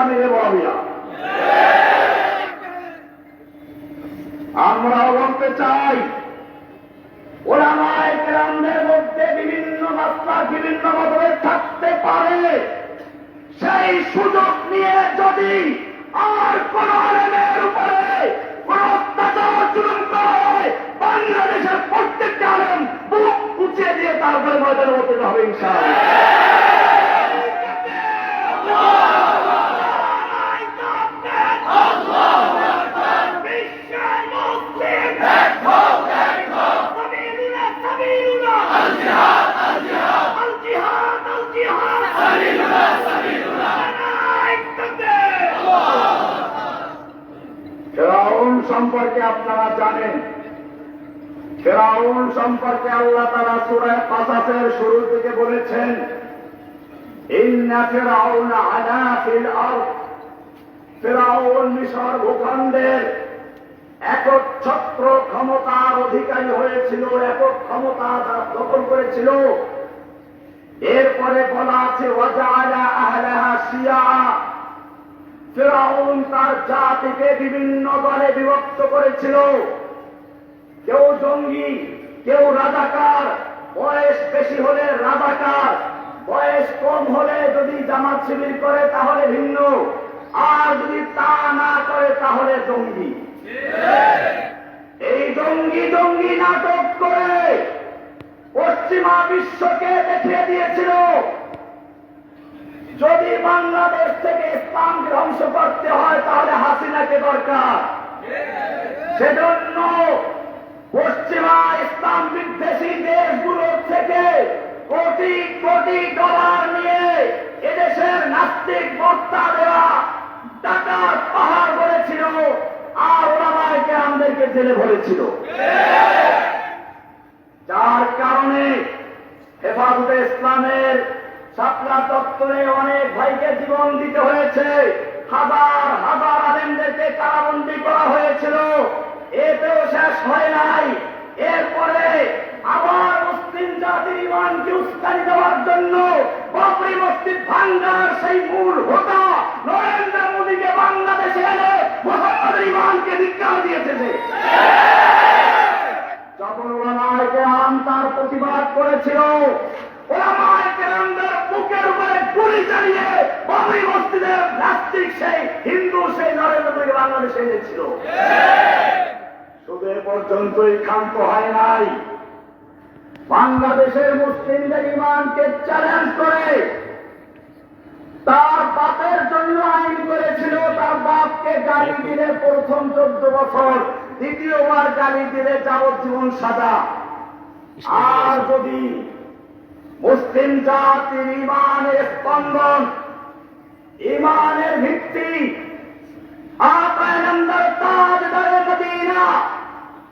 সে হচ্ছে আমিরে বলতে চাই, ওলামায় কেরামদের মধ্যে বিভিন্ন মাত্রা, বিভিন্ন মতভেদ থাকতে পারে। সেই সুযোগ নিয়ে যদি আর কোন আলেমের উপরে কোন অত্যাচার জুলুম করা হয়, বাংলাদেশের প্রত্যেকটা আলেম বুক উঁচিয়ে দিয়ে তারপরে ময়দানে উঠতে হবে ইনশাআল্লাহ। সম্পর্কে আল্লাহ তারা সুরায় পাশাসের শুরু থেকে বলেছেন মিশর ভূখণ্ডের একচ্ছত্র ক্ষমতার অধিকারী হয়েছিল, একক ক্ষমতা দখল করেছিল। এরপরে বলা আছে ফেরাউন তার জাতিকে বিভিন্ন দলে বিভক্ত করেছিল। কেউ জঙ্গি কেউ রাজাকার, বয়স বেশি হলে রাজাকার, বয়স কম হলে যদি জামাত শিবির করে তাহলে ভিন্ন, আর যদি তা না করে তাহলে জঙ্গি। এই জঙ্গি জঙ্গি নাটক করে পশ্চিমা বিশ্বকে দেখিয়ে দিয়েছিল। যদি বাংলাদেশ থেকে ইসলাম ধ্বংস করতে হয়, তাহলে হাসিনাকে দরকার। সেজন্য পশ্চিমা ইসলাম বিদ্বেষী দেশগুলোর থেকে কোটি কোটি ডলার নিয়ে এদেশের নাস্তিক বক্তা দেওয়া টাকার পাহাড় করেছিল আর ওরামাকে আমাদেরকে জেলে ভরেছিল। যার কারণে হেফাজতে ইসলামের শাপলা চত্বরে অনেক ভাইকে জীবন দিতে হয়েছে। হাজার হাজার আলেমদেরকে কারাবন্দি করা হয়েছিল। এতেও শেষ হয় নাই। এরপরে আবার মুসলিম জাতির ইমানকে উস্কানি দেওয়ার জন্য বাবরি মসজিদ ভাঙ্গার সেই মূল হোতা নরেন্দ্র মোদীকে বাংলাদেশে এনে মোহাম্মদের ইমানকে ধিক্কার দিয়েছে যখন ওলামায় কেরাম তার প্রতিবাদ করেছিল। ওলামায় বুকের উপরে গুলি চালিয়ে বাবরি মসজিদের নাস্তিক সেই হিন্দু, সেই নরেন্দ্র মোদীকে বাংলাদেশে এনেছিল। শুধু এ পর্যন্তই ক্ষান্ত হয় নাই। বাংলাদেশের মুসলিমদের ইমানকে চ্যালেঞ্জ করে, তার বাপের জন্য আইন করেছিল, তার বাপকে গালি দিলে প্রথম চোদ্দ বছর, দ্বিতীয়বার গালি দিলে যাবজ্জীবন সাজা। আর যদি মুসলিম জাতির ইমানের স্পন্দন ইমানের ভিত্তি আপায়নন্দর তাজ দরে মদিনা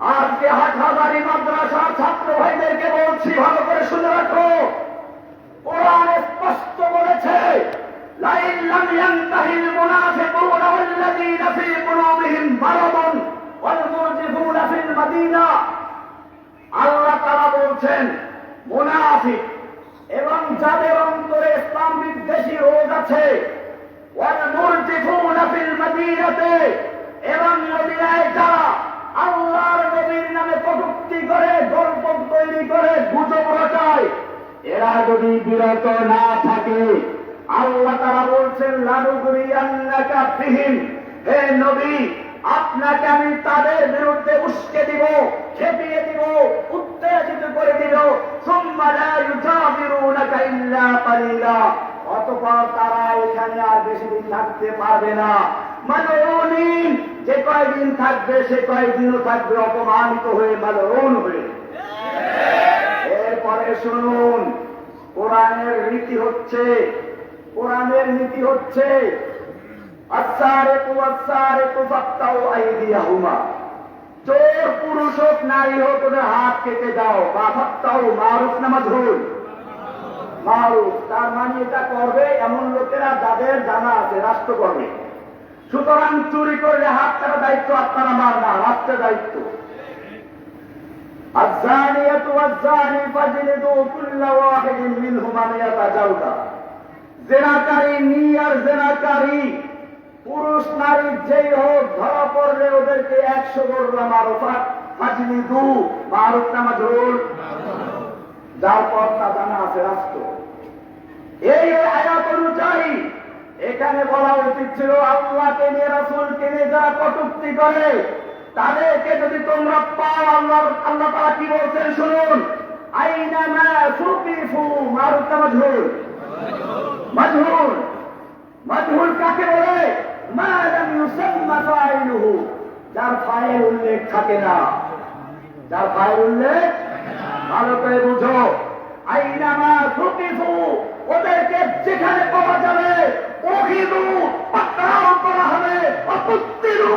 আজকে হাটহাজারি মাদ্রাসার ছাত্র ভাইদেরকে বলছি ভালো করে শুনে রাখো কোরআন স্পষ্ট বলেছে লাইন লাম ইয়ান্তাহিল মুনাফিকুনা ওয়াল্লাযীনা ফী কুলুবিহিম মারাদুন ওয়াল মুরজিফুনা ফিল মাদিনা আল্লাহ তাআলা বলছেন মুনাফিক এবং যাদের অন্তরে ইসলাম বিদ্বেষী রোগ আছে ওয়াল মুরজিফুনা ফিল মাদিনাতে এবং মদিনায় যারা আল্লাহর নবীর নামে কটূক্তি করে গল্প রটায় এরা যদি বিরত না থাকে, আল্লাহ তারা বলছেন, লানুগুরিয়ান্নাকা ফিহিম, হে নবী, আপনাকে আমি তাদের বিরুদ্ধে উস্কে দিব, খেপিয়ে দিব, উত্তেজিত করে দিব অতঃপর তারা এখানে আর বেশি দিন থাকতে পারবে না। মালরুনিন যে কয়দিন থাকবে, সে কয়দিনও থাকবে অপমানিত হয়ে হয়ে এরপরে শুনুন। কোরআনের নীতি হচ্ছে, কোরআনের নীতি হচ্ছে তার মানে এমন লোকেরা যাদের আছে রাষ্ট্র করবে সুতরাং চুরি করলে হাত কাটা দায়িত্ব আপনারা না, রাষ্ট্রের দায়িত্ব। الزانية والزاني فاجلدوا كل واحد منهما مئة جلدة জেনাকারী নিয়ার জেনাকারী পুরুষ নারী যেই হোক ধরা পড়লে ওদেরকে একশো গরলা মারফা ফাঁসিনি দু মারুফ নামা ঝোল যার পর তা জানা আছে রাষ্ট্র এই আয়াত অনুযায়ী এখানে বলা উচিত ছিল আল্লাহকে নিয়ে রাসুলকে নিয়ে যারা কটুক্তি করে তাদেরকে যদি তোমরা পাও আল্লাহ আল্লাহ তারা কি বলছেন শুনুন? আইনা মা নামা ঝোল মজহুর মজহুর কাকে বলে? মা ইউসাম্মা ফাইলুহু। যার ফাইল উল্লেখ থাকে না। যার ফাইল উল্লেখ ভালো করে বুঝো। সুকিফু। ওদেরকে যেখানে পাওয়া যাবে, ওহিদু করা হবে, অপুত্তিরু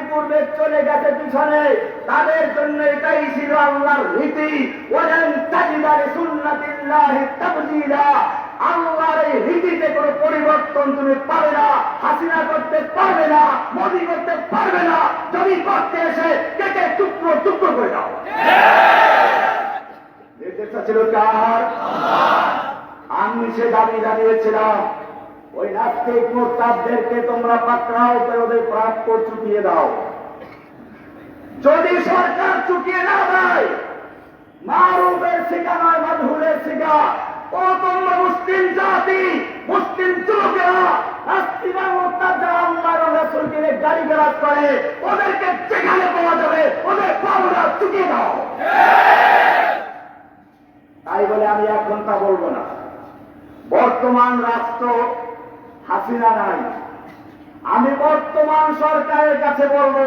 ইতিপূর্বে চলে গেছে পিছনে, তাদের জন্য এটাই ছিল আল্লাহর নীতি। ওয়ালান তাজিদা লিসুন্নাতিল্লাহি তাবদীলা। আল্লাহর এই রীতিতে কোনো পরিবর্তন তুমি পাবে না, হাসিনা করতে পারবে না, মোদি করতে পারবে না, যদি করতে এসে কেটে টুকরো টুকরো করে দাও। নির্দেশটা ছিল কার? আমি সে দাবি জানিয়েছিলাম। ওই নাস্তিক মোরতাদদেরকে তোমরা পাকড়াও করে ওদের প্রাপ্য চুকিয়ে দাও। যদি সরকার চুকিয়ে না দেয় মারুফের শিকা নয় মধুরের শিকা ও তোমরা মুসলিম জাতি, মুসলিম যুবকেরা নাস্তিকা মোরতাদ যারা আল্লাহ রসুলকে গাড়ি গেরাজ করে, ওদেরকে যেখানে পাওয়া যাবে, ওদের পাওনা চুকিয়ে দাও। তাই বলে আমি এক ঘণ্টা বলব না। বর্তমান রাষ্ট্র হাসিনা নাই। আমি বর্তমান সরকারের কাছে বলব,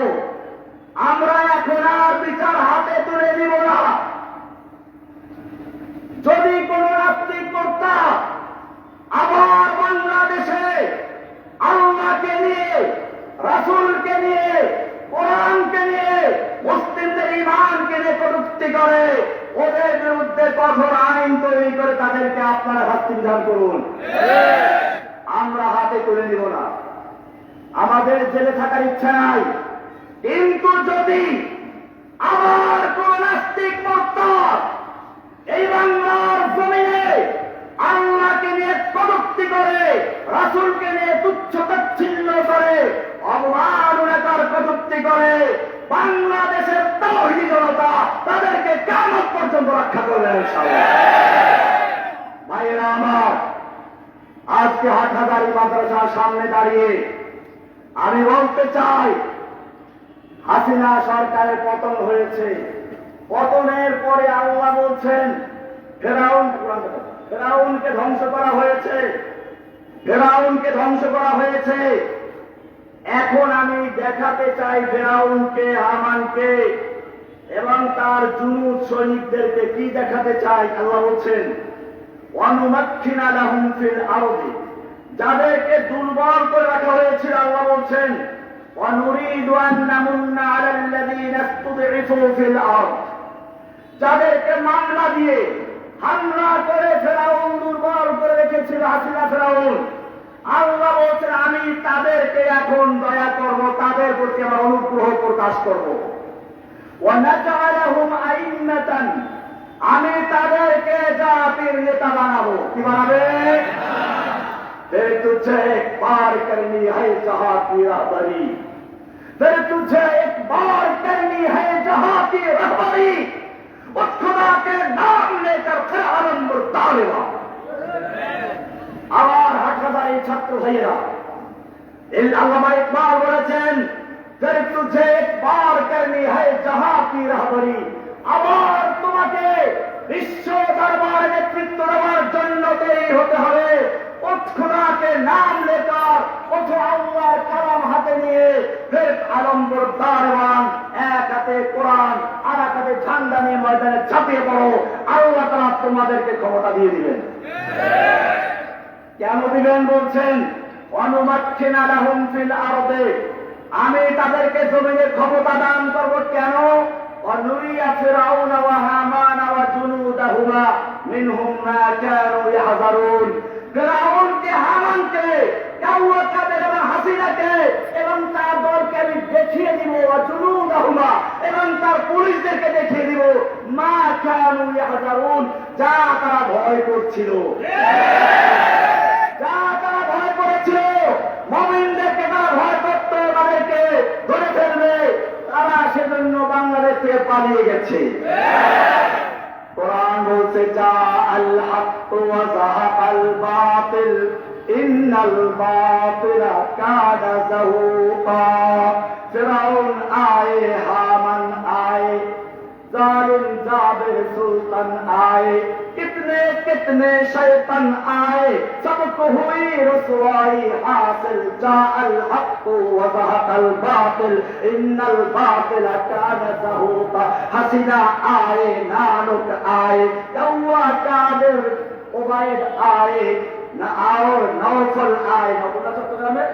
আমরা এখন আর বিচার হাতে তুলে দিব না যদি কোন নাস্তিক কর্তা আবার বাংলাদেশে আল্লাহকে নিয়ে রাসুলকে নিয়ে কোরআনকে নিয়ে মুসলিমদের ইমানকে নিয়ে কটুক্তি করে ওদের বিরুদ্ধে কঠোর আইন তৈরি করে তাদেরকে আপনারা শাস্তি বিধান করুন আমরা হাতে তুলে নিব না আমাদের জেলে থাকার ইচ্ছা নাই কিন্তু যদি আবার কোন নাস্তিক মোত্তর এই বাংলার জমিনে আল্লাহকে নিয়ে কটুক্তি করে রাসুলকে নিয়ে তুচ্ছ তাচ্ছিল্য করে অবমাননাকার কটুক্তি করে বাংলাদেশের তহিদি জনতা তাদেরকে কেমন পর্যন্ত রক্ষা করবেন ইনশাআল্লাহ। ভাইয়েরা আমার, আজকে হাটহাজারি মাদ্রাসার সামনে দাঁড়িয়ে আমি বলতে চাই, হাসিনা সরকারের পতন হয়েছে। পতনের পরে আল্লাহ বলছেন, ফেরাউন, ফেরাউনকে ধ্বংস করা হয়েছে। ফেরাউনকে ধ্বংস করা হয়েছে। এখন আমি দেখাতে চাই ফেরাউনকে, হামানকে। এবং তার জুনুদ সৈনিকদেরকে কি দেখাতে চায় আল্লাহ বলছেন অনুমাক্ষিনা লাহুম ফিল যাদেরকে দুর্বল করে রাখা হয়েছিল আল্লাহ বলছেন যাদেরকে মামলা দিয়ে হামলা করে ফেরাউন, দুর্বল করে রেখেছিল হাসিনা ফেরাউন, আল্লাহ বলছেন, আমি তাদেরকে এখন দয়া করব, তাদের প্রতি আমার অনুগ্রহ প্রকাশ করব। আমি তাদেরকে জাতির নেতা বানাবো কি বানাবে फिर तुझे एक बार करनी है जहां की रहबरी फिर तुझे एक बार करनी है जहां की रहबरी उस खुदा के नाम लेकर फिर आलम तालेबा আবার হাটহাজারি ছাত্র ভাইয়েরা এই আল্লামা ইকবাল বলেছেন फिर तुझे एक बार करनी है जहां की रहबरी আবার তোমাকে বিশ্ব দরবারে নেতৃত্ব দেওয়ার জন্য তৈরি হতে হবে উৎখুনাকে নাম লেকার অথ আল্লাহর কালাম হাতে নিয়ে ফের আলম্বর দারওয়ান এক হাতে কোরআন আর এক হাতে ঝান্ডা নিয়ে ময়দানে ঝাঁপিয়ে পড়ো আল্লাহ তারা তোমাদেরকে ক্ষমতা দিয়ে দিবেন কেন দিবেন বলছেন অনুমাক্ষিনা লাহুম ফিল আরদে আমি তাদেরকে জমিনের ক্ষমতা দান করব কেন? এবং তার দেখিয়ে এবং তার পুলিশদেরকে দেখিয়ে দিব, মা কানু ইয়াহজারুন, যা তারা ভয় করছিল। জন্য বাংলাদেশ থেকে পালিয়ে গেছে। কোরআন বলছে, যা আল ইন্নাল বাতিলা কানা যাহুকা। ফিরাউন, আয়ে হামান, আয়ে জালিম জাবের সুলতান, আয়ে कितने कितने शैतन आए सबको हुई रसवाई हासिल जाअल हक वजहकल बातिल इन्नल बातिल कान जहूका हसीना आए नानुक आए यौवा कादिर उबैद आए न और नौफल आए नौफल चट्टग्रामे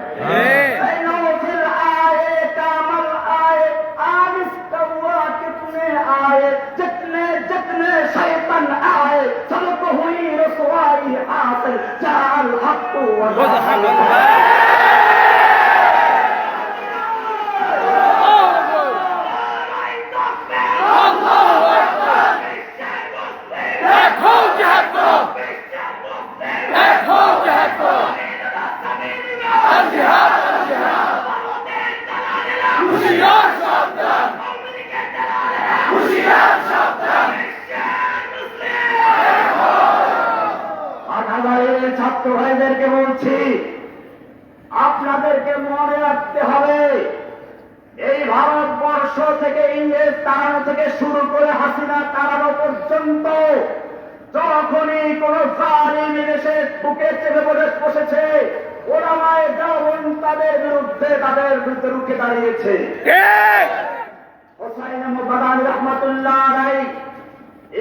তাদের বিরুদ্ধে রুখে দাঁড়িয়েছে?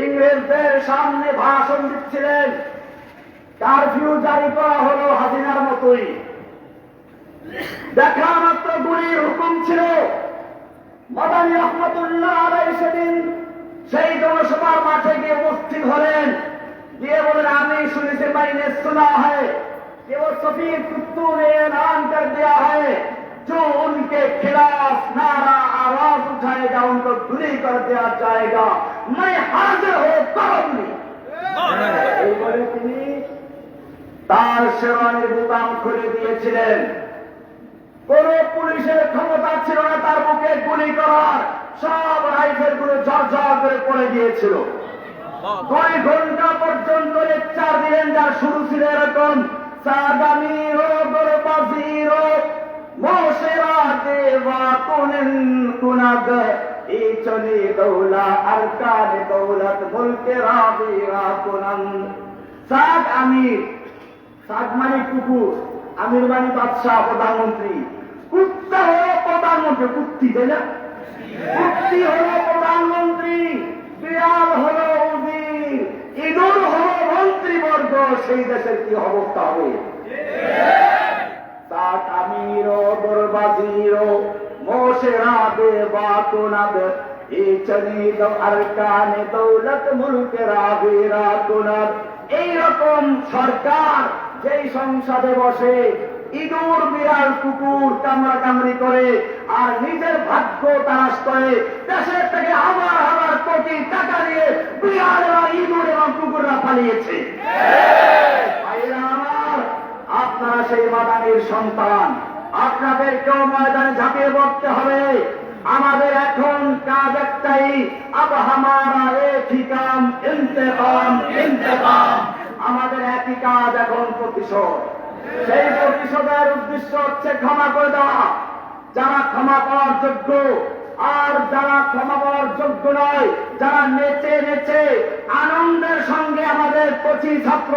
ইংরেজদের সামনে ভাষণ দিচ্ছিলেন। কারফিউ জারি করা হলো হাজিনার মতোই। দেখা মাত্র গুলির হুকুম ছিল। মদানী রহমতুল্লাহ আলাই সেদিন সেই জনসভার মাঠে গিয়ে উপস্থিত হলেন। গিয়ে বলেন আমি শুনেছি বাইনে শোনা হয়। কেবল সফি কুত্তু না जो उनके खिलाफ नारा आवाज उठाएगा उनको गुली कर दिया जाएगा मैं हाजिर हो करूंगी এইবারে তিনি তার শেরওয়ানির বোতাম খুলে দিয়েছিলেন কোন পুলিশের ক্ষমতা ছিল না তার বুকে গুলি করার সব রাইফেল গুলো ঝরঝর করে পড়ে গিয়েছিল দুই ঘন্টা পর্যন্ত লেকচার দিলেন যার শুরু ছিল এরকম সাদামিরো মানে মানে প্রধানমন্ত্রী। কুত্তা হলো প্রধানমন্ত্রী, কুত্তি, তাই না? কুত্তি হলো প্রধানমন্ত্রী, বিড়াল ইঁদুর মন্ত্রীবর্গ, সেই দেশের কি অবস্থা হবে? সাত আমির দরবাজির মোশেরা দে বাতুনাদ ইচনি আরকানে দৌলত মুলকে রাবিরা তুনাদ এইরকম সরকার যেই সংসদে বসে ইঁদুর বিড়াল কুকুর কামড়া কামড়ি করে আর নিজের ভাগ্য তারাস করে দেশের থেকে হাজার হাজার কোটি টাকা দিয়ে বিড়াল এবং ইঁদুর এবং কুকুররা পালিয়েছে ভাইরা আমার, আপনারা সেই মাদানির সন্তান। আপনাদেরকেও ময়দানে ঝাঁপিয়ে পড়তে হবে। আমাদের এখন কাজ একটাই আমাদের একই কাজ এখন প্রতিশোধ। সেই প্রতিশোধের উদ্দেশ্য হচ্ছে ক্ষমা করে দেওয়া। যারা ক্ষমা পাওয়ার যোগ্য, আর যারা ক্ষমা পাওয়ার যোগ্য নয়, যারা নেচে নেচে আনন্দের সঙ্গে আমাদের কচি ছাত্র